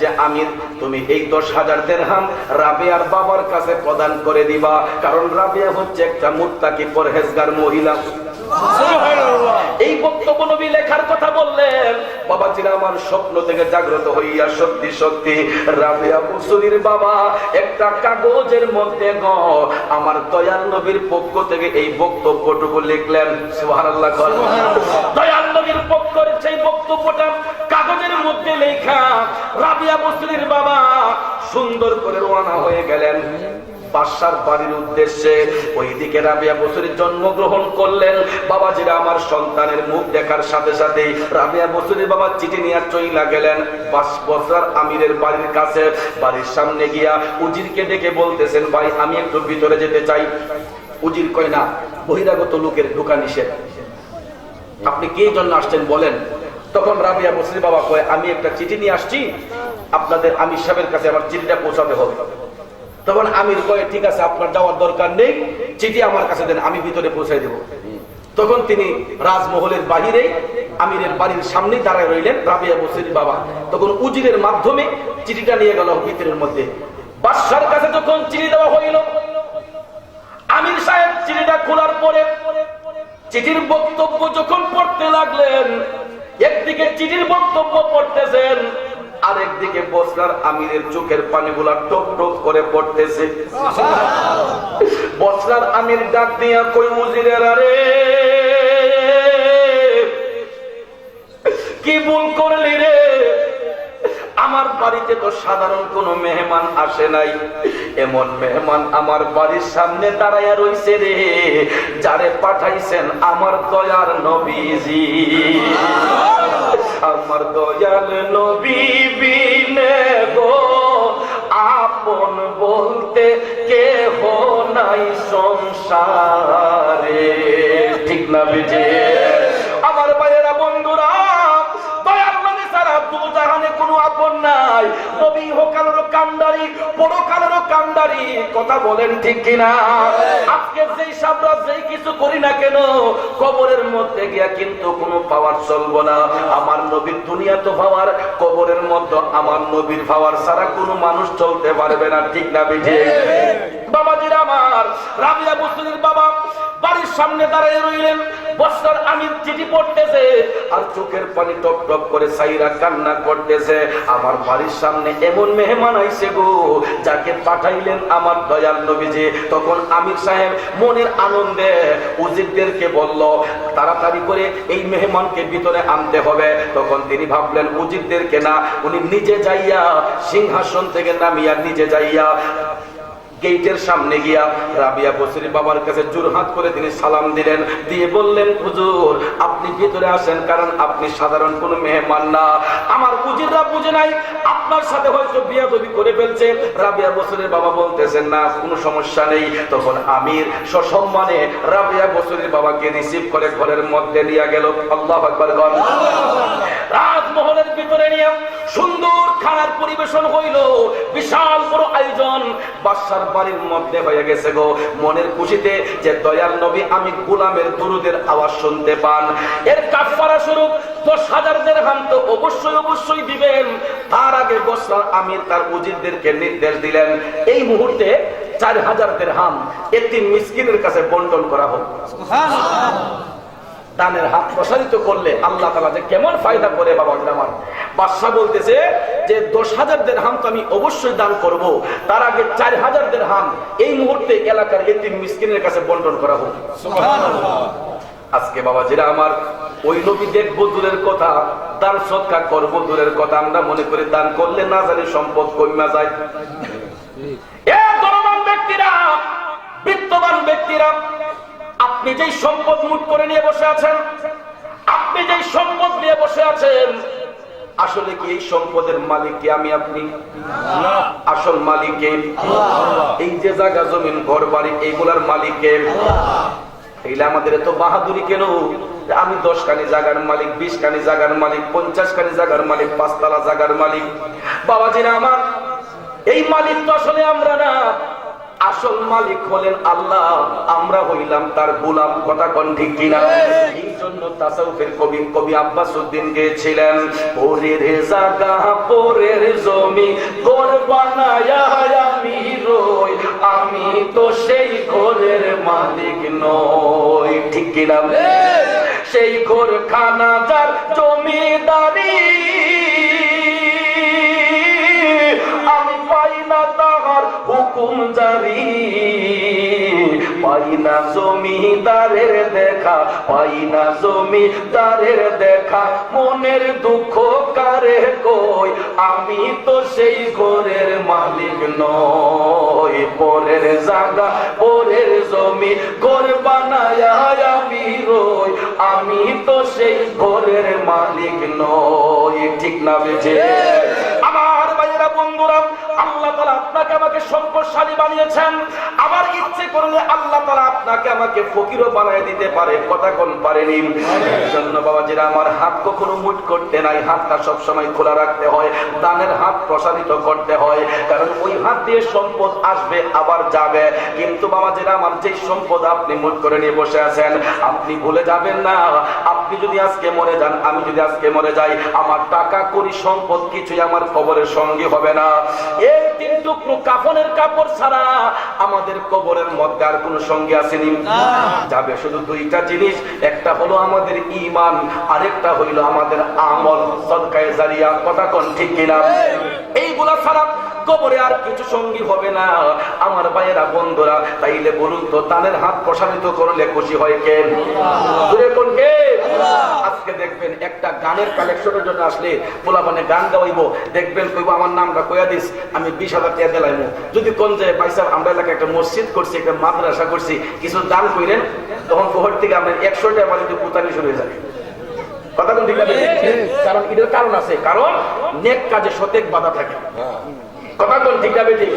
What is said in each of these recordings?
যে আমির, তুমি এই দশ হাজার বাবার কাছে প্রদান করে দিবা, কারণ রাবিয়া হচ্ছে একটা মুত্তাকি পরহেজগার মহিলা। এই বক্তব্য নবী লেখার কথা বললেন বাবাজিরা আমার স্বপ্ন থেকে জাগ্রত হইয়া সত্যি সত্যি রাবিয়া মুসলির বাবা একটা কাগজের মধ্যে গ আমার দয়াল নবীর পক্ষ থেকে এই বক্তব্যটুকু লিখলেন সুবহানাল্লাহ দয়াল নবীর পক্ষের সেই বক্তব্যটা কাগজের মধ্যে লেখা রাবিয়া মুসলির বাবা সুন্দর করে রওনা হয়ে গেলেন। বাদশার বাড়ির উদ্দেশ্যে। ওইদিকে রাবিয়া বছরের জন্মগ্রহণ করলেন। বাবাজিরা আমার সন্তানের মুখ দেখার সাথে সাথে রাবিয়া বছরের বাবা চিঠি নিয়ে চইলা গেলেন। বাস বসরার আমিরের বাড়ির কাছে। বাড়ির সামনে গিয়া উজিরকে ডেকে বলতেছেন, ভাই, আমি একটু ভিতরে যেতে চাই। উজির কয়, না, বহিরাগত লোকের ঢোকা নিষেধ। আপনি কে জন্য আসছেন বলেন? তখন রাবিয়া বসরি বাবা কয়, আমি একটা চিঠি নিয়ে আসছি। আপনাদের আমির সাহেবের কাছে আমার চিঠিটা পৌঁছাতে হবে। তখন আমির কয়ে, ঠিক আছে, আপনার যাওয়ার দরকার নেই, চিঠি আমার কাছে দেন, আমি ভিতরে পৌঁছাই দেব। তখন তিনি রাজমহলের বাহিরে আমিরের বাড়ির সামনে দাঁড়ায় রইলেন, রাবিয়া বসির বাবা। তখন উজিরের মাধ্যমে চিঠিটা নিয়ে গেল ভিতরের মধ্যে। বাদশার কাছে যখন চিঠি দেওয়া হইল, আমির সাহেব চিঠিটা খোলার পরে চিঠির বক্তব্য যখন পড়তে লাগলেন, একদিকে চিঠির বক্তব্য পড়তেছেন আরেকদিকে বসরার আমিরের চোখের পানিগুলা টপ টপ করে পড়তেছে। বসরার আমির ডাক দিয়া কই উজিরের আরে কি ভুল করলি রে? আমার বাড়িতে তো সাধারণ কোনো মেহমান আসে নাই। এমন মেহমান আমার বাড়ির সামনে দাঁড়াইয়া রইছে রে, যারে পাঠাইছেন আমার দয়ার নবীজি। আমার দয়াল নবী বিনে গো আপন বলতে কেহ নাই সংসারে। ঠিক না বিজে? কোনো কিনা? কেন কোনো আমার নবীর দুনিয়া তো পাওয়ার, কবরের মধ্যে আমার নবীর পাওয়ার ছাড়া কোনো মানুষ চলতে পারবে না, ঠিক না বাবাজির আমার, রাবিয়া বস্তুদের বাবা, বাড়ির সামনে দাঁড়িয়ে রইলেন। বস্তার আমির চিঠি পড়তেছে, আর চোখের পানি টপ টপ করে সাইরা কান্না করতেছে। আমার বাড়ির সামনে এমন মেহমান আইছে গো, যাকে পাঠাইলেন আমার দয়াল নবীজি। তখন আমির সাহেব মনের আনন্দে উজিরদেরকে বলল, তাড়াতাড়ি করে এই মেহমানকে ভিতরে আনতে হবে। তখন তিনি ভাবলেন, উজিরদেরকে না, উনি নিজে যাইয়া সিংহাসন থেকে নামিয়া নিজে যাইয়া গেটের সামনে গিয়া রাবিয়া বসরি বাবার কাছে জোরহাত করে তিনি সালাম দিলেন। দিয়ে বললেন, হুজুর, আপনি ভিতরে আসেন কারণ আপনি সাধারণ কোন মেহমান না। আমার উজিররা বুঝে নাই, আপনার সাথে হয়তো বিয়াদবি করে ফেলছে। রাবিয়া বসরির বাবা বলতেছেন, না, কোনো সমস্যা নেই। তখন আমির সসম্মানে রাবিয়া বসরির বাবাকে রিসিভ করে ঘরের মধ্যে নিয়ে গেল। আল্লাহ আকবার গণ রাজমহলের ভিতরে নিয়ে সুন্দর খানার পরিবেশন হইল। বিশাল বড় আয়োজন। বাদশার বাড়ির মধ্যে হয়ে গেছে গো। মনের খুশিতে যে দয়াল নবী আমি গোলামের দুরুদের আওয়াজ শুনতে পান। এর কাফারা স্বরূপ দশ হাজার দেড়হাম তো অবশ্যই অবশ্যই দিবেন। তার আগে বসরার আমির তার উজিরদেরকে নির্দেশ দিলেন, এই মুহূর্তে চার হাজার দেড়হাম একটি মিসকিনের কাছে বন্টন করা হোক। দানের হাত প্রসারিত করলে আল্লাহ তালা যে কেমন ফায়দা করে বাবা আমার। বাদশাহ বলতেছে যে দশ হাজার দের হাম তো আমি অবশ্যই দান করব। তার আগে চার হাজার দের হাম এই মুহূর্তে এলাকার এতিম মিসকিনের কাছে বন্টন করা হোক। আজকে বাবা যেটা আমার ওই নবী দেখব দূরের কথা দান সৎকার করব দূরের কথা আমরা মনে করি দান করলে না জানি সম্পদ কমা যায়। ব্যক্তিরা বিত্তবান ব্যক্তিরা আপনি যেই সম্পদ মুট করে নিয়ে বসে আছেন আপনি যেই সম্পদ নিয়ে বসে আছেন আসলে কি এই সম্পদের মালিক কি আমি আপনি? আসল মালিক? এই যে জায়গা জমিন ঘর বাড়ি এইগুলার মালিক কে? এইলে আমাদের এত বাহাদুরি কেন? আমি দশ কানি জাগার মালিক বিশ কানি জাগার মালিক পঞ্চাশ কানি জাগার মালিক পাঁচতলা জাগার মালিক। বাবাজিরা আমার এই মালিক তো আসলে আমরা না। আসল মালিক হলেন আল্লাহ আমরা হইলাম তার গোলাম। কথা কোন ঠিক কিনা? এই জন্য তাসাউফের কবি কবি আব্বাস উদ্দিন গেছিলেন পরের জায়গা পরের জমি ঘর বানায়া আমি রই আমি তো সেই ঘরের মালিক নই। ঠিক কিনা? সেই ঘর খানা যার জমিদারি হুকুম জারি পাই না জমিদারের দেখা পাই না জমিদারের দেখা। মনের দুঃখ কারে কই? আমি তো সেই ঘরের মালিক নই। পরের জায়গা পরের জমি ঘর বানায় আমি রই। আমি তো সেই ঘরের মালিক নই। ঠিক না বেজে আমার ভাইয়েরা বন্ধুরা আল্লাহ তালা আপনাকে আমাকে সম্পদশালী বানিয়েছেন। আবার ইচ্ছে করলে আল্লাহ তালা আপনাকে আমাকে ফকিরও বানিয়ে দিতে পারে কথা কোন পারেনি। জন্য বাবাজিরা আমার হাত কখনো মুট করতে নাই হাতটা সবসময় খোলা রাখতে হয় দানের হাত প্রসারিত করতে হয় কারণ ওই হাত দিয়ে সম্পদ আসবে আবার যাবে। কিন্তু বাবাজিরা আমার যে সম্পদ আপনি মুট করে নিয়ে বসে আছেন আপনি ভুলে যাবেন না। আপনি যদি আজকে মরে যান আমি যদি আজকে মরে যাই আমার টাকা করি সম্পদ কিছুই আমার কবরের সঙ্গে হবে না। এই তিন টুকরো কাফনের কাপড় ছাড়া আমাদের কবরের মধ্যে আর কোনো সঙ্গে আসেনি। যাবে শুধু দুইটা জিনিস একটা হলো আমাদের ইমান আরেকটা হইল আমাদের আমল। সদকায়ে জারিয়া কথা কোন ঠিক কিনা? এইগুলা ছাড়া কবরে আর কিছু সঙ্গী হবে না। আমার ভাইয়েরা বন্ধুরা তাইলে বলুন তো তানের হাত প্রসারিত করলে খুশি হয় কে? কোন কে? আজকে দেখবেন একটা গানের কালেকশনের জন্য আসলে পোলাপানে গান গাওয়াইবো। দেখবেন কইবো আমার নামটা কইয়া দিস আমি বিশ হাজার টাকা দিলাইমু যদি কোন যে ভাইসাব আমরা এলাকায় একটা মসজিদ করছি একটা মাদ্রাসা করছি কিছু দান কইলেন তখন কোহর থেকে আমরা একশো টাকা মানে পুতানি শুরু হয়ে যাবে কথা কোন ঠিক কারণ এটার কারণ আছে। কারণ নেক কাজে সতেক বাধা থাকে। কথা কোন ঠিক আছে ঠিক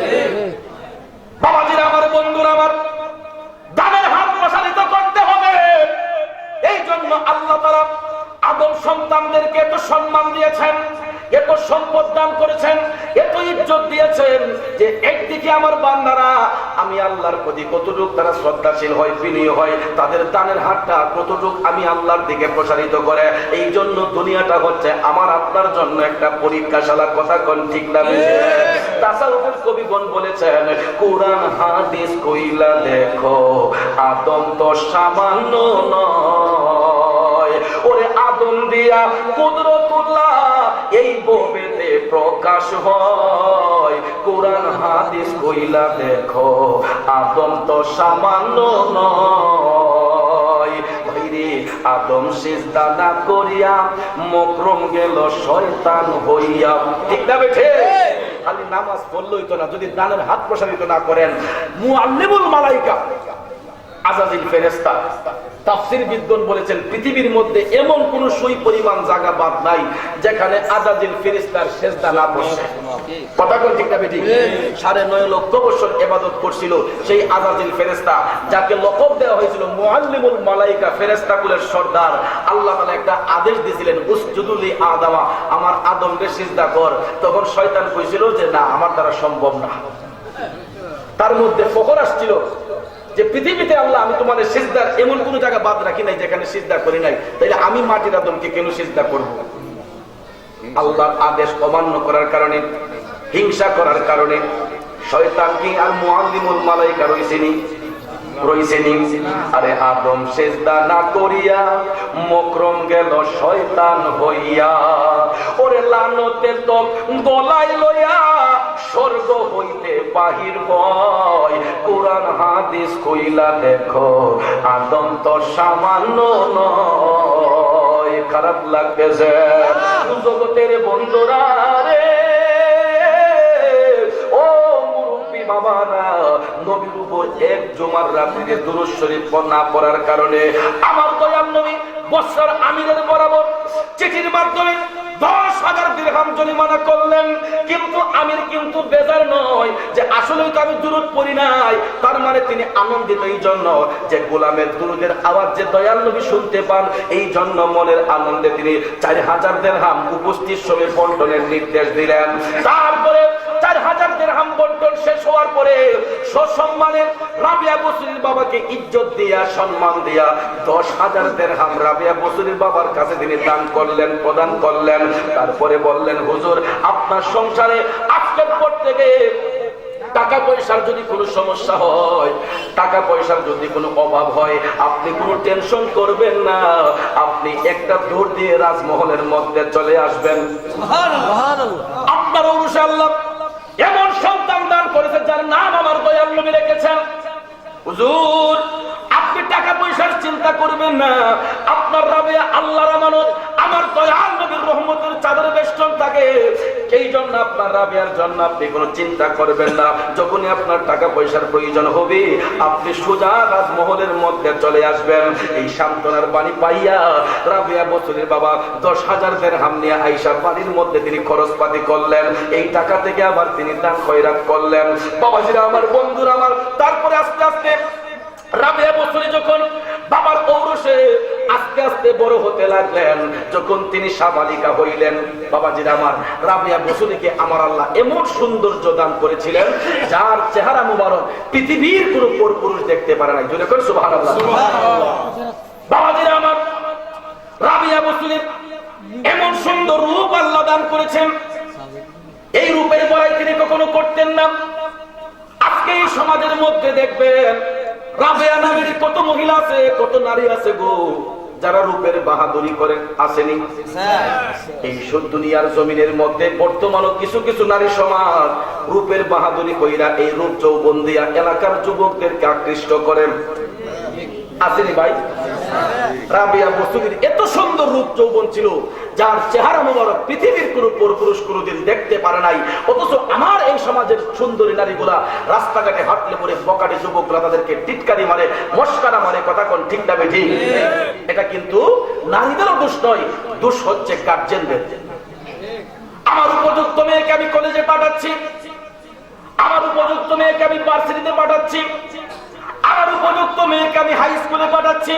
বাবাজিরা, আমার বন্ধুরা, আমার দানের হাত প্রসারিত করতে হবে। এই জন্য আল্লাহ তারা আদম সন্তানদেরকে এত সম্মান দিয়েছেন এত সম্পদ দান করেছেন এত ইজ্জত দিয়েছেন যে একদিকে আমার বান্দারা আমি আল্লাহর প্রতি কতটুক তারা শ্রদ্ধাশীল হয় বিনয় হয় তাদের দানের হাতটা কতটুক আমি আল্লাহর দিকে প্রসারিত করে এই জন্য দুনিয়াটা হচ্ছে আমার আপনার জন্য একটা পরীক্ষাশালা কথা কোন ঠিক না তাসাউফের কবিগণ বলেছেন কোরআন হাদিস কইলা দেখো আদম তো সামান্য নয়। দিয়া কুদরতুল্লাহ এই ববেতে প্রকাশ হয়। কোরআন, হাদিস কইলা দেখো, আদম তো সামান্য নয়। আদম সিজদা না করিয়া মকরম গেল, শয়তান হইয়া। ঠিক না বেঠে? খালি নামাজ পড়লই তো না, যদি দানের হাত প্রসারিত না করেন। মুআল্লিমুল মালাইকা। আজাজিল ফেরেস্তা তাফসির বিদ্বান বলেছেন পৃথিবীর মধ্যে এমন কোন সুই পরিমাণ জায়গা বাদ নাই যেখানে আজাজিল ফেরেস্তার সেজদা না বসে। কথা কোন ঠিক না বেঠিক সাড়ে নয় লক্ষ বছর এবাদত করছিল সেই আজাজিল ফেরেস্তা যাকে লকব দেওয়া হয়েছিল মুআল্লিমুল মালাইকা ফেরেস্তা কুলের সর্দার। আল্লাহ তাআলা একটা আদেশ দিয়েছিলেন উসজুদুলি আদামা আমার আদমকে সিজদা কর। তখন শয়তান কইছিল যে না আমার দ্বারা সম্ভব না। তার মধ্যে ফখর আসছিল। যে পৃথিবীতে আল্লাহ, আমি তোমাদের সিজদার এমন কোন জায়গা বাদ রাখি নাই যেখানে সিজদা করি নাই। তাইলে আমি মাটির আদমকে কেন সিজদা করব? আল্লাহর আদেশ অমান্য করার কারণে, হিংসা করার কারণে শয়তান কি আর মুআল্লিমুল মালাইকা রইছেনি রইছেনি। আরে আদম সেজদা না করিয়া মকরম গেল শয়তান হইয়া। ওরে তো লইয়া স্বর্গ হইতে বাহির বয় কোরআন, হাদিস কইলা দেখো, আদম তো সামান্য নয়। খারাপ লাগতেছে জগতের বন্ধুরা এক জমার রাত্রিতে দুরুদ শরীফ না পড়ার কারণে আমার দয়াল নবী বৎসর আমিরের বরাবর চিঠির মাধ্যমে দশ হাজার দিরহাম জরিমানা করলেন। কিন্তু আমির কিন্তু বেজার নয় যে আসলে তো আমি দুরুদ পড়ি নাই। তার মানে তিনি আনন্দিত এই জন্য যে গোলামের দুরুদের আওয়াজ যে দয়াল নবী শুনতে পান, এই জন্য মনের আনন্দে তিনি চার হাজার দিরহাম উপস্থিত সময় বন্টনের নির্দেশ দিলেন। তারপরে চার হাজার দেড়হাম বন্টন শেষ হওয়ার পরে সসম্মানে রাবিয়া বসুরির বাবাকে ইজ্জত দিয়া সম্মান দিয়া দশ হাজার দেড়হাম রাবিয়া বসুরির বাবার কাছে তিনি দান করলেন প্রদান করলেন। তারপরে বললেন হুজুর আপনার সংসারে আজকের পর থেকে টাকা পয়সার যদি কোনো সমস্যা হয় টাকা পয়সার যদি কোনো অভাব হয় আপনি কোনো টেনশন করবেন না। আপনি একটা দৌড় দিয়ে রাজমহলের মধ্যে চলে আসবেন। আপনার অনুসার এমন সন্তান দান করেছে যার নাম আমার দয়াল রেখেছেন। হুজুর টাকা পয়সার চিন্তা করবেন না। আপনার রাবে আল্লাহর আমানত, আমার দয়াল নবীর রহমতের চাদর বেষ্টন থাকে। এই জন্য আপনার রাবিয়ার জন্য আপনি কোনো চিন্তা করবেন না। যখনই আপনার টাকা পয়সার প্রয়োজন হবে, আপনি সোজা রাজমহলের মধ্যে চলে আসবেন। এই সান্ত্বনার বাণী পাইয়া রাবিয়া বছরের বাবা দশ হাজার দেড় হাম নিয়ে আইসা বাড়ির মধ্যে তিনি খরচপাতি করলেন। এই টাকা থেকে আবার তিনি দান খয়রাত করলেন। বাবাজিরা, আমার বন্ধুরা, আমার তারপরে আস্তে আস্তে রাবিয়া যখন বাবার ঔরসে আস্তে আস্তে বড় হতে লাগলেন যখন তিনি সাবালিকা হইলেন বাবাজিরা আমার রাবিয়া বছরীকে আমার আল্লাহ এমন সৌন্দর্য দান করেছিলেন যার চেহারা মুবারক পৃথিবীর কোন পুরুষ দেখতে পারে নাই। জোরে করে সুবাহ বাবাজিরা আমার রাবিয়া বছরের এমন সুন্দর রূপ আল্লাহ দান করেছেন। এই রূপের বড়াই তিনি কখনো করতেন না। আজকে এই সমাজের মধ্যে দেখবেন রাবেয়া নামের কত মহিলা আছে কত নারী আছে গো যারা রূপের বাহাদুরি করে আসেনি। এই সব দুনিয়ার জমিনের মধ্যে বর্তমান কিছু কিছু নারী সমাজ রূপের বাহাদুরি কইরা এই রূপ চৌবন্দিয়া দিয়া এলাকার যুবকদেরকে আকৃষ্ট করেন আসেনি ভাই? রাবিয়া বস্তুগির, এত সুন্দর রূপ যৌবন ছিল, যার চেহারা মোবারক পৃথিবীর কোন পুরুষ কোনদিন দেখতে পারে নাই। অথচ আমার এই সমাজের সুন্দরী নারীগুলা রাস্তাঘাটে হাঁটলে পরে বকাটে যুবকরা তাদেরকে টিটকারি মারে, মস্কারা মারে, কথা কোন ঠিক না ঠিক এটা কিন্তু নারীদেরও দোষ নয়, দোষ হচ্ছে গার্জেনদের আমার উপযুক্ত মেয়েকে আমি কলেজে পাঠাচ্ছি। আমার উপযুক্ত মেয়েকে আমি ভার্সিটিতে পাঠাচ্ছি। আমার উপযুক্ত মেয়েকে আমি হাই স্কুলে পাঠাচ্ছি।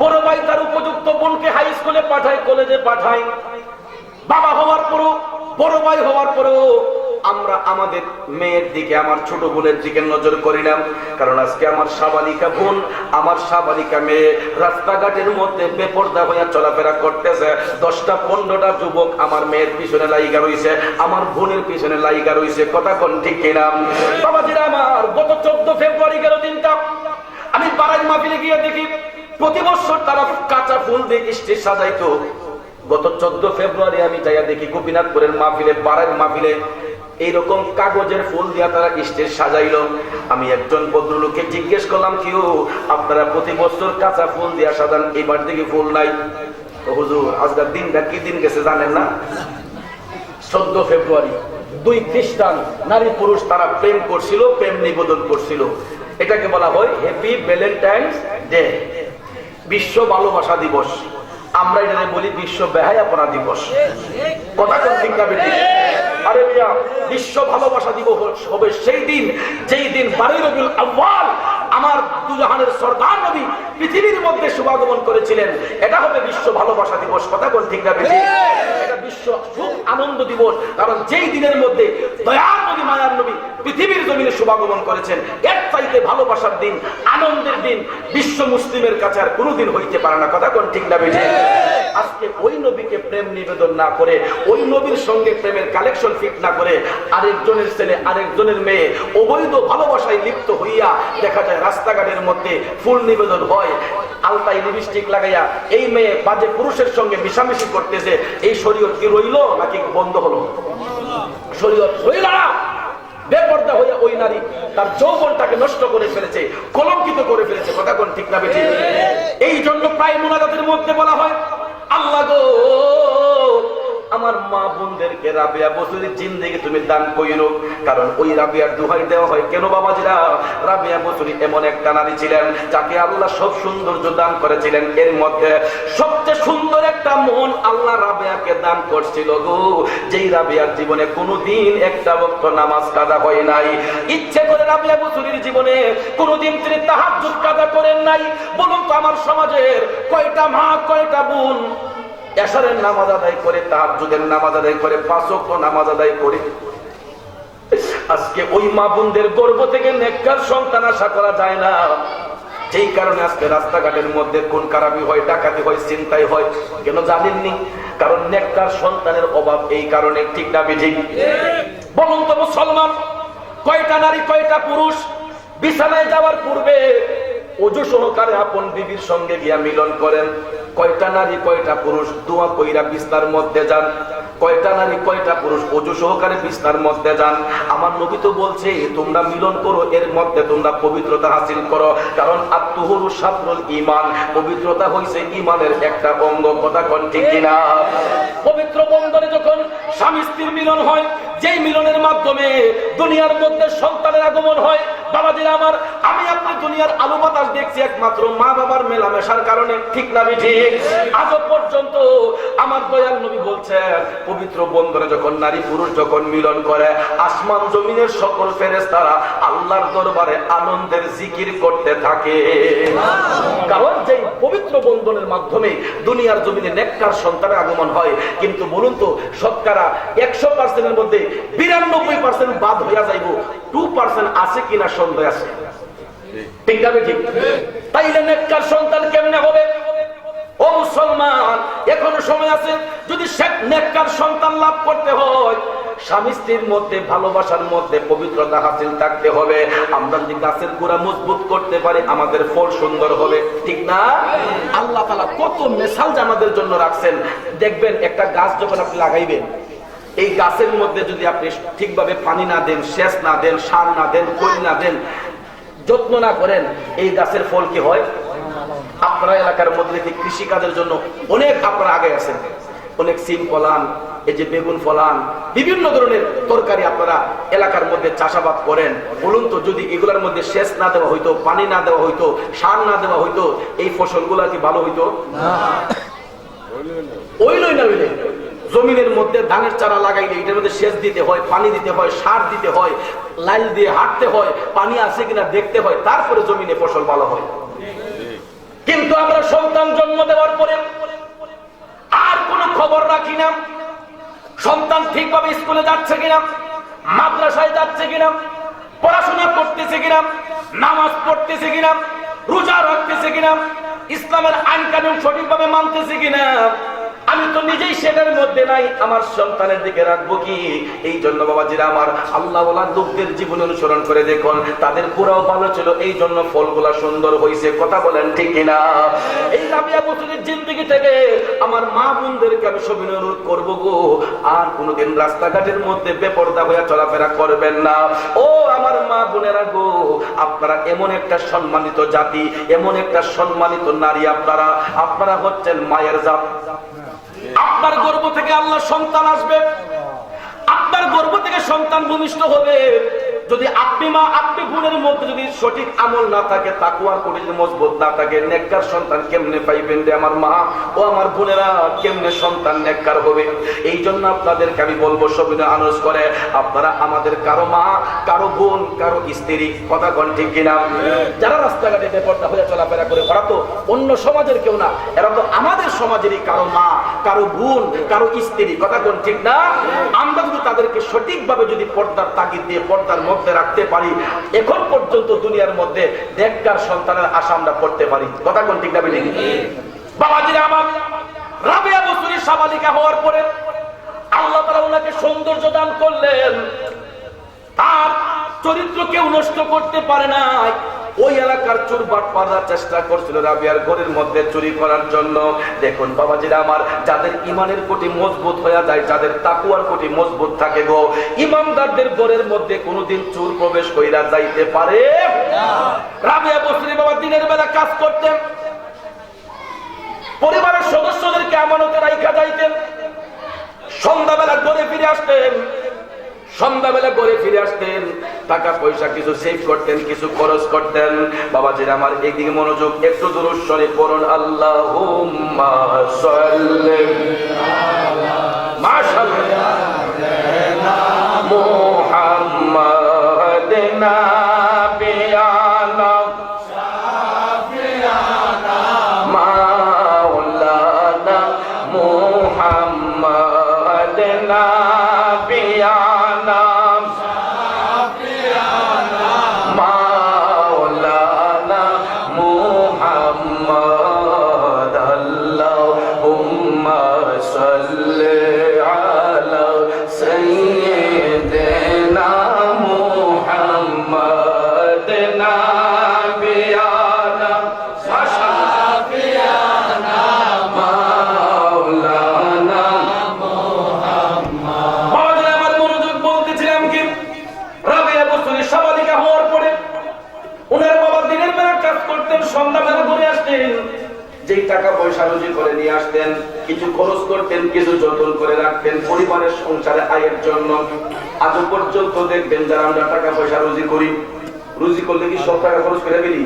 বড় ভাই তার উপযুক্ত বোনকে হাই স্কুলে পাঠাই কলেজে পাঠাই বাবা হওয়ার পরও, বড় ভাই হওয়ার পরেও আমরা আমাদের মেয়ের দিকে, আমার ছোট বোনের দিকে নজর করিলাম কারণ আজকে আমার সাবালিকা বোন, আমার সাবালিকা মেয়ে রাস্তাঘাটের মধ্যে বেপর্দা হইয়া চলাফেরা করতেছে। দশটা, পনেরোটা যুবক আমার মেয়ের পিছনে লাইগা রইছে, আমার বোনের পিছনে লাইগা রইছে। কথা কোন ঠিক কিনা? বাবাজিরা আমার, গত চোদ্দ ফেব্রুয়ারি গেল দিনটা। আমি পাড়ায় মাফিলে গিয়ে দেখি প্রতি বছর তারা কাঁচা ফুল দিয়ে স্টেজ সাজাইতো। গত চোদ্দ ফেব্রুয়ারি আমি যাইয়া দেখি গোপীনাথপুরের মাহফিলে, পাড়ার মাহফিলে এইরকম কাগজের ফুল দিয়া তারা স্টেজ সাজাইলো। আমি একজন ভদ্রলোককে জিজ্ঞেস করলাম কেউ আপনারা প্রতি বছর কাঁচা ফুল দিয়া সাজান, এবার দেখি ফুল নাই। হুজুর, আজকের দিনটা কি দিন গেছে জানেন না? চোদ্দ ফেব্রুয়ারি, দুই খ্রিস্টান, নারী পুরুষ তারা প্রেম করছিল, প্রেম নিবেদন করছিল। এটাকে বলা হয় হ্যাপি ভ্যালেন্টাইন্স ডে বিশ্ব ভালোবাসা দিবস। আমরা এটাকে বলি বিশ্ব বেহায়াপনা দিবস। কথা কোন ঠিক আরে বিশ্ব ভালোবাসা দিবস হবে সেই দিন, যেই দিন বারোই রবিউল আমার দুজাহানের সরদার নবী পৃথিবীর মধ্যে শুভাগমন করেছিলেন। এটা হবে বিশ্ব ভালোবাসা দিবস। কথা কোন ঠিক না বিশ্ব সুখ আনন্দ দিবস। কারণ যেই দিনের মধ্যে দয়ার নবী, মায়ার নবী পৃথিবীর জমিনে শুভাগমন করেছেন, এর চাইতে ভালোবাসার দিন, আনন্দের দিন বিশ্ব মুসলিমের কাছে আর কোনোদিন হইতে পারে না। কথা কোন ঠিক না বেঠে আজকে ওই নবীকে প্রেম নিবেদন না করে, ওই নবীর সঙ্গে প্রেমের কালেকশন ফিট না করে, আরেকজনের ছেলে, আরেকজনের মেয়ে অবৈধ ভালোবাসায় লিপ্ত হইয়া দেখা যায় রাস্তাঘাটের মধ্যে ফুল নিবেদন হয়। আলতাই লিপস্টিক লাগাইয়া এই মেয়ে বাজে পুরুষের সঙ্গে মিশামিশি করতেছে। এই শরীয়ত কি রইল নাকি বন্ধ হলো? শরীয়ত রইল না। বেপর্দা হয়ে ওই নারী তার যৌবনটাকে নষ্ট করে ফেলেছে কলঙ্কিত করে ফেলেছে। কথা কোন ঠিক না বেঠিক? এই! জন্য প্রায় মোনাজাতের মধ্যে বলা হয় আল্লাহ গো! আমার মা বোনদেরকে রাবিয়া বসুরির জিন্দেগি তুমি দান কইরো। কারণ ওই রাবিয়ার দুহাই দেওয়া হয় কেন বাবাজিরা? রাবিয়া বসুরি এমন একটা নারী ছিলেন, যাকে আল্লাহ সব সৌন্দর্য দান করেছিলেন। এর মধ্যে সবচেয়ে সুন্দর একটা মন আল্লাহ রাবিয়াকে দান করছিল গো। যেই রাবিয়ার জীবনে কোনোদিন একটা বক্ত নামাজ কাজা হয় নাই। ইচ্ছে করে রাবিয়া বসুরির জীবনে কোনোদিন তিনি তাহাজ্জুদ কাজা করেন নাই। বলুন তো আমার সমাজের কয়টা মা, কয়টা বোন এশারের নামাজ আদায় করে, তাহাজ্জুদের নামাজ আদায় করে, পাঁচ ওয়াক্ত নামাজ আদায় করে। আজকে ওই মা বোনদের গর্ভ থেকে নেককার সন্তান আশা করা যায় না। যেই কারণে আজকে রাস্তাঘাটের মধ্যে কোন কারামি হয়, ডাকাতি হয় চিন্তাই হয়, কেন জানেননি? কারণ নেককার সন্তানের অভাব এই কারণে, ঠিক না বেঠিক বলুন তো মুসলমান, কয়টা নারী, কয়টা পুরুষ বিছানায় যাওয়ার পূর্বে অজু সহকারে আপন বিবির সঙ্গে গিয়া মিলন করেন? কয়টা নারী কয়টা পুরুষ? দোয়া কইরা বিস্তার মধ্যে যান। কয়টা নারী, কয়টা পুরুষ? অজু সহকারে বিস্তার মধ্যে যান। আমার নবী তো বলছে, তোমরা মিলন করো, এর মধ্যে তোমরা পবিত্রতা হাসিল করো। কারণ আত্মহুরু সাবরুল ইমান পবিত্রতা হইছে ইমানের একটা অঙ্গ। কথা কোন ঠিক কিনা? পবিত্র বন্ধনে যখন স্বামী স্ত্রীর মিলন হয়, যেই মিলনের মাধ্যমে দুনিয়ার মধ্যে সন্তানের আগমন হয় বাবাজির আমার, আমি আপনার দুনিয়ার আলো বাতাস দেখছি একমাত্র মা বাবার মেলামেশার কারণে। ঠিক না ঠিক? আজও পর্যন্ত আমার দয়াল নবী বলছেন পবিত্র বন্ধনে যখন নারী পুরুষ যখন মিলন করে, আসমান জমিনের সকল ফেরেস তারা আল্লাহর দরবারে আনন্দের জিকির করতে থাকে। কারণ যে পবিত্র বন্ধনের মাধ্যমে দুনিয়ার জমিনে নেককার সন্তানের আগমন হয়, কিন্তু বলুন তো শতকরা একশো পার্সেন্টের মধ্যে বিরানব্বই পার্সেন্ট বাদ হইয়া যাইব টু পার্সেন্ট আছে কিনা সন্দেহ আছে? ঠিক তাইলে নেককার সন্তান কেমনে হবে? ও মুসলমান এখনও সময় আছে যদি শেখ নেককার সন্তান লাভ করতে হয়? স্বামী স্ত্রীর মধ্যে ভালোবাসার মধ্যে পবিত্রতা হাসিল থাকতে হবে। আমরা যদি গাছের গোড়া মজবুত করতে পারি, আমাদের ফল সুন্দর হবে। ঠিক না? আল্লাহ তালা কত মেশাল আমাদের জন্য রাখছেন। দেখবেন একটা গাছ যখন আপনি লাগাইবেন, এই গাছের মধ্যে যদি আপনি ঠিকভাবে পানি না দেন, সেচ না দেন, সার না দেন কই না দেন, যত্ন না করেন, এই গাছের ফল কি হয়? আপনার এলাকার মধ্যে দেখি কৃষি কাজের জন্য অনেক আপনারা আগে আছেন। অনেক সিম ফলান এই যে বেগুন ফলান বিভিন্ন ধরনের তরকারি আপনারা এলাকার মধ্যে চাষাবাদ করেন। বলুন তো যদি এগুলোর মধ্যে সেচ না দেওয়া হইতো পানি না দেওয়া হইতো সার না দেওয়া হইতো এই ফসলগুলো কি ভালো হইতো? ওইলই না ওইলে জমিনের মধ্যে ধানের চারা লাগাইলে এটার মধ্যে সেচ দিতে হয় পানি দিতে হয় সার দিতে হয় লাইল দিয়ে হাঁটতে হয় পানি আছে কিনা দেখতে হয় তারপরে জমিনে ফসল ভালো হয়। কিন্তু আমরা সন্তান জন্ম দেওয়ার পরে আর কোন খবর রাখি না। সন্তান ঠিকভাবে স্কুলে যাচ্ছে কিনা, মাদ্রাসায় যাচ্ছে কিনা, পড়াশোনা করতেছে কিনা, নামাজ পড়তেছে কিনা, রোজা রাখতেছে কিনা, ইসলামের আইন কানুন সঠিকভাবে মানতেছে কিনা আমি তো নিজেই সেটার মধ্যে নাই, আমার সন্তানের দিকে রাখব কি? এই জন্য বাবাজিরা আমার আল্লাহ লোকদের জীবন অনুসরণ করে দেখুন, তাদের পুরাও ভালো ছিল এই জন্য ফলগুলা সুন্দর হয়েছে কথা বলেন ঠিক কিনা? এই রাবিয়া বছরের জিন্দগি থেকে আমার মা বোনদেরকে আমি সব অনুরোধ করব গো, আর কোনোদিন রাস্তাঘাটের মধ্যে বেপর্দা হয়ে চলাফেরা করবেন না। ও আমার মা বোনেরা গো, আপনারা এমন একটা সম্মানিত জাতি, এমন একটা সম্মানিত নারী আপনারা আপনারা হচ্ছেন মায়ের জাত। আপনার গর্ব থেকে আল্লাহ সন্তান আসবে। আপনার গর্ব থেকে সন্তান ভূমিষ্ঠ হবে। যদি আপনি মা, আপনি গুণের মধ্যে যদি সঠিক আমল না থাকে তাকুয়ার কোটি যদি মজবুত না থাকে, নেককার সন্তান কেমনে পাইবেন রে আমার মা? ও আমার বোনেরা, কেমনে সন্তান নেককার হবে? এই জন্য আপনাদেরকে আমি বলব, সবিনয় আনজ করে, আপনারা আমাদের কারও মা, কারও বোন, কারও স্ত্রী, কথা কন ঠিক কিনা? যারা রাস্তাঘাটে বেপর্দা হয়ে চলাফেরা করে, ওরা তো অন্য সমাজের কেউ না। এরা তো আমাদের সমাজেরই কারও মা, কারও বোন, কারও স্ত্রী, কথা কোন ঠিক না? আমরা যদি তাদেরকে সঠিকভাবে যদি পর্দার তাগিদ দিয়ে পর্দার মধ্যে রাখতে পারি। এখন পর্যন্ত দুনিয়ার মধ্যে দেখকার সন্তানের আশা আমরা করতে পারি। কথা কোন ঠিক বেরিয়ে বাবাজিরা আমার, রাবিয়া বসুরি সাবালিকা হওয়ার পরে আল্লাহ তারা ওনাকে সৌন্দর্য দান করলেন। তার চরিত্র কেউ নষ্ট করতে পারে না ওই এলাকার চোর বাট পাড়ার চেষ্টা করছিল রাবিয়ার ঘরের মধ্যে চুরি করার জন্য। দেখুন বাবাজিরা আমার, যাদের ইমানের কোটি মজবুত হয়ে যায়, যাদের তাকুয়ার কোটি মজবুত থাকে গো, ইমানদারদের ঘরের মধ্যে কোনোদিন চোর প্রবেশ কইরা যাইতে পারে? রাবিয়া বসরি বাবা দিনের বেলা কাজ করতেন। পরিবারের সদস্যদেরকে আমানতে রাইখা যাইতেন। সন্ধ্যাবেলা ঘরে ফিরে আসতেন। সন্ধ্যাবেলা করে ফিরে আসতেন, টাকা পয়সা কিছু সেভ করতেন, কিছু খরচ করতেন। বাবা বাবাজির আমার একদিকে মনোযোগ একটু দূরস্বরে পড়ুন আল্লাহ মোহাম্মদ নাবিয়ানা করতেন, কিছু যতন করে রাখতেন, পরিবারের সংসারে আয়ের জন্য। আজও পর্যন্ত দেখবেন যারা আমরা টাকা পয়সা রুজি করি রুজি করলে কি সব টাকা খরচ করে ফেলি?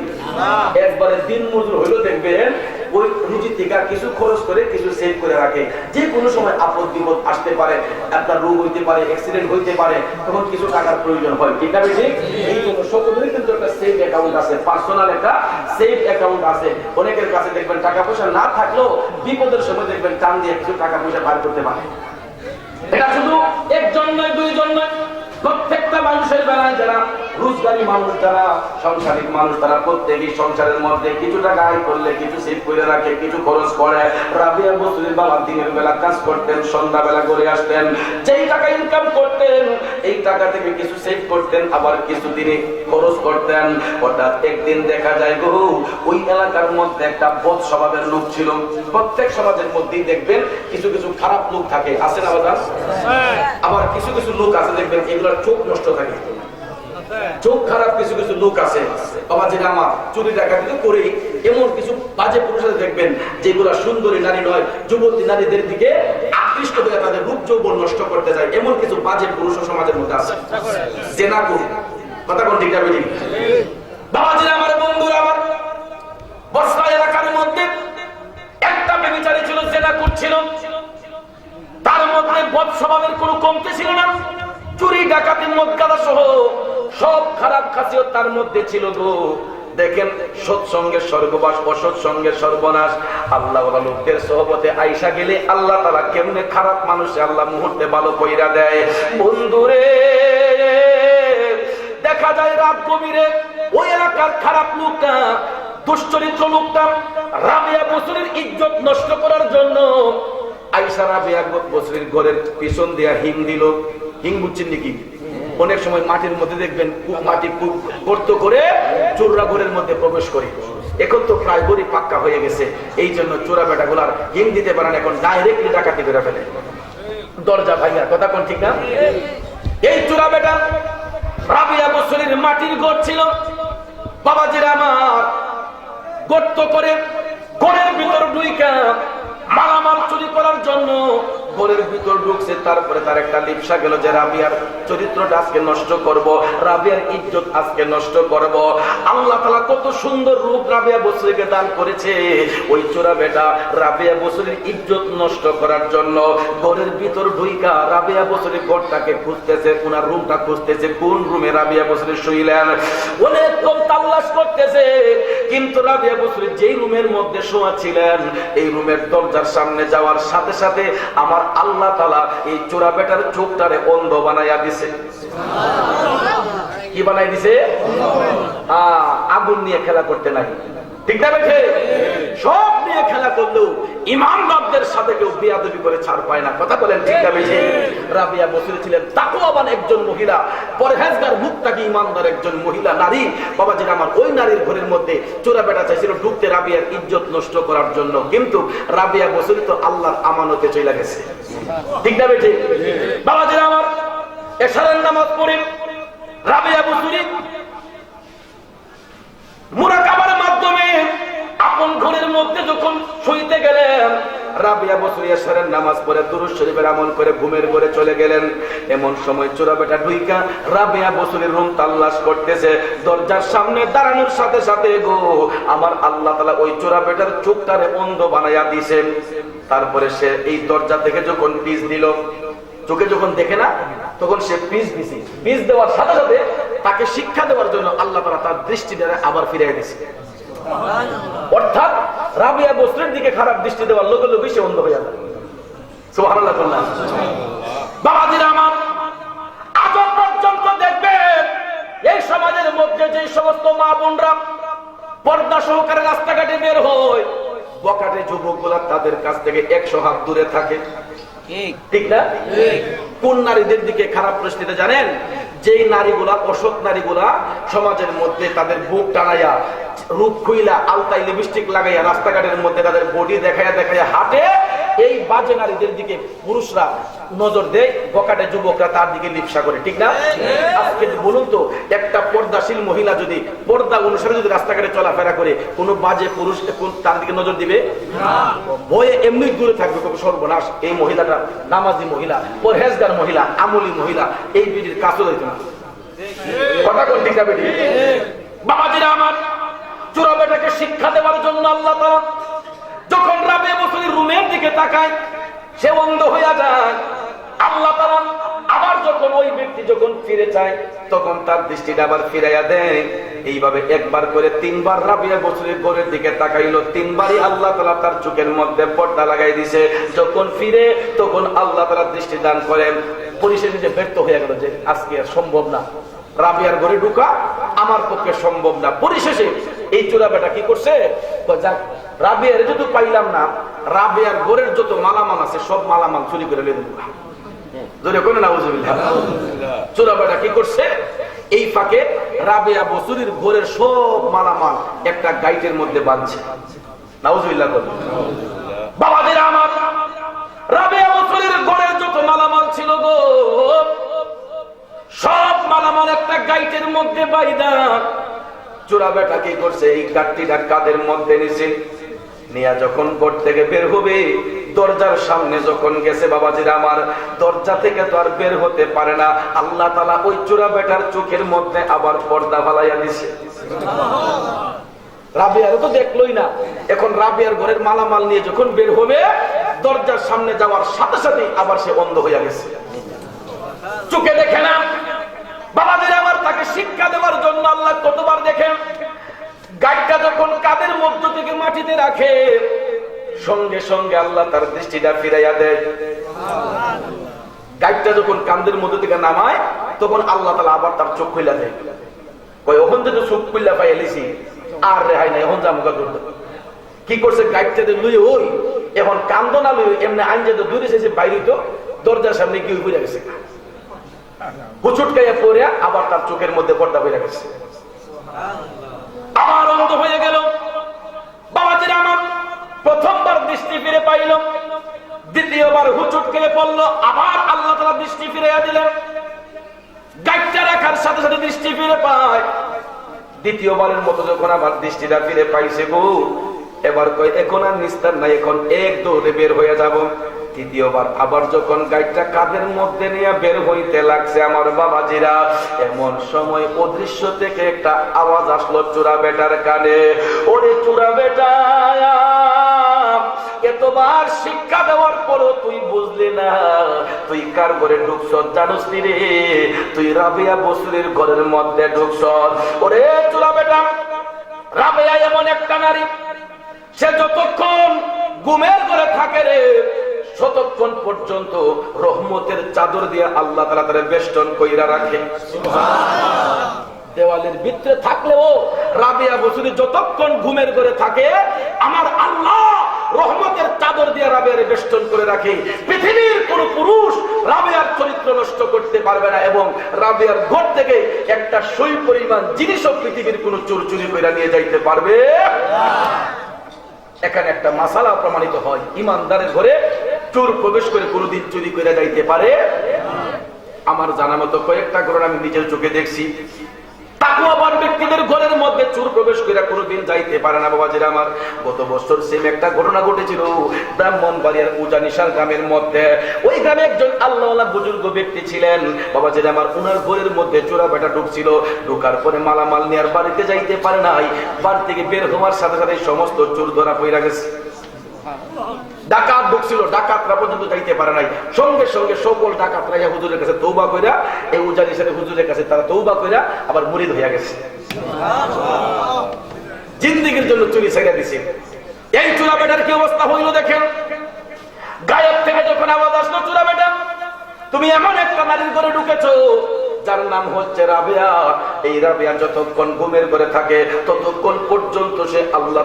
একবারে দিন মজুর হইল দেখবেন ওই রুজি থেকে কিছু খরচ করে কিছু সেভ করে রাখে। যে কোনো সময় আপদ বিপদ আসতে পারে আপনার রোগ হইতে পারে অ্যাক্সিডেন্ট হইতে পারে তখন কিছু টাকার প্রয়োজন হয়। ঠিক আছে ঠিক এই জন্য সকলেরই কিন্তু একটা সেভ অ্যাকাউন্ট আছে পার্সোনাল একটা সেভ অ্যাকাউন্ট আছে। অনেকের কাছে দেখবেন টাকা পয়সা না থাকলেও বিপদের সময় দেখবেন টান দিয়ে কিছু টাকা পয়সা বার করতে পারে। এটা শুধু একজন নয় দুইজন নয় প্রত্যেকটা মানুষের বেলায় যারা রোজগারি মানুষ যারা সংসারিক মানুষ তারা প্রত্যেকই সংসারের মধ্যে কিছু টাকা আয় করলে কিছু সেভ করে রাখে কিছু খরচ করে। রাবিয়া বসুরের বাবা দিনের বেলা কাজ করতেন সন্ধ্যা বেলা করে আসতেন। যেই টাকা ইনকাম করতেন এই টাকা থেকে কিছু সেভ করতেন আবার কিছু তিনি খরচ করতেন। হঠাৎ একদিন দেখা যায় গো ওই এলাকার মধ্যে একটা বদ স্বভাবের লোক ছিল। প্রত্যেক সমাজের মধ্যেই দেখবেন কিছু কিছু খারাপ লোক থাকে। আছে না বাজার? আবার কিছু কিছু লোক আছে দেখবেন এগুলোর চোখ নষ্ট থাকে। চোখ খারাপ কিছু কিছু লোক আছে। বাবা, যেটা আমার চুরি ডাকাতি তো করেই। এমন কিছু বাজে পুরুষদের দেখবেন, যেগুলো সুন্দরী নারী নয়, যুবতী নারীদের দিকে আকৃষ্ট হয়ে তাদের রূপ যৌবন নষ্ট করতে যায়। এমন কিছু বাজে পুরুষ সমাজের মধ্যে আছে। জেনা করুন কথা কোন ঠিক যাবে বাবা, যেটা আমার বন্ধুরা আমার বসরা এলাকার মধ্যে একটা বেবিচারী ছিল, জেনা করছিল তার মধ্যে বদ স্বভাবের কোনো কমতে ছিল না। চুরি ডাকাতি মদকাদা সহ সব খারাপ খাসিয়ত তার মধ্যে ছিল গো। দেখেন সৎসঙ্গের স্বর্গবাস অসৎসঙ্গের সর্বনাশ। আল্লাহ লোকদের সহবতে আইসা গেলে আল্লাহ তালা কেমনে খারাপ মানুষে আল্লাহ মুহূর্তে ভালো কইরা দেয়? বন্ধুরে দেখা যায় রাত গভীরে ওই এলাকার খারাপ লোকটা, দুশ্চরিত্র লোকটা রাবিয়া বসুরের ইজ্জত নষ্ট করার জন্য আইসা রাবিয়া বসুরের ঘরের পিছন দিয়া হিং দিল। হিং বুঝছেন নাকি? অনেক সময় মাটির মধ্যে দেখবেন মাটি গর্ত করে চোররা ঘরের মধ্যে প্রবেশ করে। এখন তো প্রায় গরিব পাক্কা হয়ে গেছে। এই জন্য চোরা বেটা গুলার হিং দিতে পারেন এখন ডাইরেক্টলি ডাকাতি করে ফেলে। দরজা ভাইয়া কথা কোন ঠিক না? এই চোরা বেটা রাবিয়া বসুরের মাটির ঘর ছিল। বাবাজির আমার গর্ত করে ঘরের ভিতর ঢুইকা মালামাল চুরি করার জন্য ঘরের ভিতর ঢুকছে, তারপরে তার একটা লিপসা গেল যে, রাবিয়ার চরিত্রটা আজকে নষ্ট করব, রাবিয়ার ইজ্জত আজকে নষ্ট করব। আল্লাহ তালা কত সুন্দর রূপ রাবিয়া বসুরিকে দান করেছে। ওই চোরা বেটা রাবিয়া বসুরির ইজ্জত নষ্ট করার জন্য ঘরের ভিতর ঢুইকা রাবিয়া বসুরির ঘরটাকে খুঁজতেছে ওনার রুমটা খুঁজতেছে, কোন রুমে রাবিয়া বসুরি শুইলেন? অনেক কম তাল্লাশ করতেছে, কিন্তু রাবিয়া বসুরি যেই রুমের মধ্যে শোয়া ছিলেন, এই রুমের দরজার সামনে যাওয়ার সাথে সাথে আমার আল্লাহ তালা এই চোরা বেটার চোখটারে অন্ধ বানাইয়া দিছে। কি বানাই দিছে? আহ, আগুন নিয়ে খেলা করতে নাই। ঠিক না বেঠে? সব নিয়ে খেলা করলেও ইমানদারদের সাথে কেউ বিয়াদবি করে ছাড় পায় না। কথা বলেন ঠিক না বেঠে? রাবিয়া ছিলেন তাকওয়াবান একজন মহিলা। পরহেজগার মুক্তাকি একজন মহিলা, নারী? বাবা আমার ওই নারীর ঘরের মধ্যে চোরা বেটা চাইছিল ঢুকতে রাবিয়ার ইজ্জত নষ্ট করার জন্য। কিন্তু রাবিয়া বসির তো আল্লাহর আমানতে চলে গেছে। ঠিক না বেঠে? বাবা আমার এশারের নামাজ পড়ে রাবিয়া বসুরি মুরাকাবার মাধ্যমে আপন ঘরের মধ্যে যখন শুইতে গেলেন, রাবিয়া নামাজ পড়ে দুরুজ শরীফের আমল করে ঘুমের ঘরে চলে গেলেন। এমন সময় ঢুইকা রাবিয়া বসুরির রুম তাল্লাশ করতেছে। দরজার সামনে দাঁড়ানোর সাথে সাথে, গো, আমার আল্লাহ তালা ওই চোরা চোখটারে অন্ধ বানাইয়া দিছেন তারপরে সে এই দরজা থেকে যখন পিস দিল, চোখে যখন দেখে না, তখন সে পিস দিছে। পিস দেওয়ার সাথে সাথে তাকে শিক্ষা দেওয়ার জন্য আল্লাহ তাআলা তার দৃষ্টি দ্বারা আবার ফিরিয়ে দিছে অর্থাৎ রাবিয়া বস্ত্রের দিকে খারাপ দৃষ্টি দেওয়ার লোকে লোকে সে অন্ধ হয়ে যাবে বাবাজিরা আমার আজ পর্যন্ত দেখবেন এই সমাজের মধ্যে যে সমস্ত মা বোনরা পর্দা সহকারে রাস্তাঘাটে বের হয় বকাটে যুবক তাদের কাছ থেকে একশো হাত দূরে থাকে। ঠিক। না? কোন নারীদের দিকে খারাপ দৃষ্টিতে জানেন? যেই নারীগুলা অসৎ নারীগুলা সমাজের মধ্যে তাদের বুক টানাইয়া রূপ খুইলা আলতাই লিপস্টিক লাগাইয়া রাস্তাঘাটের মধ্যে তাদের বডি দেখাইয়া দেখাইয়া হাঁটে এই বাজে নারীদের দিকে পুরুষরা নজর দেয় বকাটে যুবকরা তার দিকে লিপসা করে ঠিক না? আজকে বলুন তো একটা পর্দাশীল মহিলা যদি পর্দা অনুসারে যদি রাস্তাঘাটে চলাফেরা করে কোনো বাজে পুরুষ তার দিকে নজর দিবে? ভয়ে এমনি দূরে থাকবে খুব সর্বনাশ। এই মহিলাটা নামাজি মহিলা পরহেজগার মহিলা আমলি মহিলা এই বিড়ির কাজও হইতো না। কথা না বেটি? বাবাজিরা আমার চোরা বেটাকে শিক্ষা দেওয়ার জন্য আল্লাহ তাআলা যখন রাবে বছরের রুমের দিকে তাকায়, সে অন্ধ হইয়া যায়। আল্লাহ তাআলা আবার যখন ওই ব্যক্তি যখন ফিরে যায়, তখন তার দৃষ্টিটা আবার ফিরাইয়া দেয়। এইভাবে একবার করে তিনবার রাবিয়া বছরের গোরের দিকে তাকাইলো, তিনবারই আল্লাহ তালা তার চোখের মধ্যে পর্দা লাগাই দিছে। যখন ফিরে, তখন আল্লাহ তাআলা দৃষ্টি দান করেন। পরিশেষে ব্যর্থ হয়ে গেল যে, আজকে সম্ভব না। রাবিয়ার ঘরে ঢুকা, আমার পক্ষে সম্ভব না। পরিশেষে এই চোরা বেটা কি করছে? রাবিয়ার যদি পাইলাম না, রাবিয়ার ঘরের যত মালামাল আছে, সব মালামাল চুরি করে লেগে দেবো জোরে করে না চোরা বেটা কি করছে? এই ফাঁকে সব মালামাল একটা মধ্যে বাঁধছে। বাবাদের যত মালামাল ছিল গো সব মালামাল একটা গাইটের মধ্যে বাইদা। চোরা বেটা কি করছে? এই কাঠটিটা কাদের মধ্যে নিছে? নিয়া যখন ঘর থেকে বের হবে, দরজার সামনে যখন গেছে, বাবাজিরা আমার, দরজা থেকে তো আর বের হতে পারে না। আল্লাহ তালা ওই চোরা বেটার চোখের মধ্যে আবার পর্দা ফালাইয়া দিছে। রাবিয়ার তো দেখলোই না। এখন রাবিয়ার ঘরের মালামাল নিয়ে যখন বের হবে, দরজার সামনে যাওয়ার সাথে সাথে আবার সে বন্ধ হইয়া গেছে। চোখে দেখে না। বাবাদের আমার তাকে শিক্ষা দেওয়ার জন্য আল্লাহ কতবার দেখেন? গাড়িটা যখন কাদের মধ্য থেকে মাটিতে রাখে, সঙ্গে সঙ্গে আল্লাহ তার দৃষ্টিটা ফিরাইয়া দেয়। গাড়িটা যখন কান্দের মধ্য থেকে নামায়, তখন আল্লাহ তালা আবার তার চোখ খুলে দেয়। কই ওখান থেকে চোখ খুললা পাই এলিছি, আর রেহাই নাই, এখন জামুকা করতে কি করছে গাড়িটাতে লুই ওই, এখন কান্দ না লুই এমনি আইন যেতে দূরে এসেছে বাইরে তো, দরজার সামনে কি বুঝে গেছে। হুচুট খাইয়া পড়ে আবার তার চোখের মধ্যে পর্দা হয়ে গেছে। অন্ধ হয়ে গেল। বাবাজির আমার প্রথমবার দৃষ্টি ফিরে পাইল। দ্বিতীয়বার হুচুট খেয়ে পড়ল। আবার আল্লাহ তালা দৃষ্টি ফিরে দিলেন। গাইডটা রাখার সাথে সাথে দৃষ্টি ফিরে পায়। দ্বিতীয়বারের মতো যখন আবার দৃষ্টিটা ফিরে পাইছে গো, এবার কয়, এখন আর নিস্তার নাই, এখন এক দৌড়ে বের হয়ে যাব। তৃতীয়বার আবার যখন গাইডটা কাদের মধ্যে নিয়ে বের হইতে লাগছে আমার বাবাজিরা, এমন সময় অদৃশ্য থেকে একটা আওয়াজ আসলো চূড়া বেটার কানে। ওরে চূড়া বেটা, এতবার শিক্ষা দেওয়ার পরও তুই বুঝলি না। তুই কার ঘরে ঢুকছ জানুস রে? তুই রাবিয়া বসুরের ঘরের মধ্যে ঢুকছ। ওরে চুলা বেটা, রাবিয়া এমন একটা নারী, সে যতক্ষণ ঘুমের ঘরে থাকে রে ততক্ষণ পর্যন্ত রহমতের চাদর দিয়ে আল্লাহ তালা তারা বেষ্টন কইরা রাখে দেওয়ালের ভিতরে থাকলেও রাবিয়া বসুরি যতক্ষণ ঘুমের করে থাকে, আমার আল্লাহ রহমতের চাদর দিয়ে রাবিয়ার বেষ্টন করে রাখে। পৃথিবীর কোন পুরুষ রাবিয়ার চরিত্র নষ্ট করতে পারবে না এবং রাবিয়ার ঘর থেকে একটা সই পরিমাণ জিনিসও পৃথিবীর কোন চোর চুরি করে নিয়ে যাইতে পারবে এখানে একটা মাসালা প্রমাণিত হয়। ইমানদারের ঘরে চোর প্রবেশ করে কোনোদিন চুরি করে যাইতে পারে। আমার জানা মতো কয়েকটা ঘটনা আমি নিজের চোখে দেখছি। ব্যক্তিদের ঘরের মধ্যে চোর প্রবেশ করে যাইতে পারে না আমার। গত বছর সেম একটা ঘটনা ঘটেছিল উজানিশাল গ্রামের মধ্যে। ওই গ্রামে একজন বুজুর্গ ব্যক্তি ছিলেন। আমার ঘরের মধ্যে চোরা বেটা ঢুকছিল। ঢুকার পরে মালামাল নিয়ে বাড়িতে যাইতে পারে নাই। বাড়ি থেকে বের হওয়ার সাথে সাথে সমস্ত চোর ধরা পড়ে গেছে। ডাকাত ঢুকছিল, ডাকাতরা পর্যন্ত যাইতে পারে নাই। সঙ্গে সঙ্গে সকল ডাকাতরা ইয়া হুজুরের কাছে তৌবা কইরা, এই উজানি সাথে হুজুরের কাছে তারা তৌবা কইরা আবার মুরিদ হইয়া গেছে। জিন্দিগির জন্য চুরি ছেড়ে দিছে। এই চূড়া বেটার কি অবস্থা হইল দেখেন? গায়ক থেকে যখন আওয়াজ আসলো চূড়া বেটা তুমি এমন একটা নারীর ঘরে ঢুকেছো, যার নাম হচ্ছে রাবিয়া। এই রাবিয়া যতক্ষণ ঘুমের ঘরে থাকে, ততক্ষণ পর্যন্ত সে আল্লাহ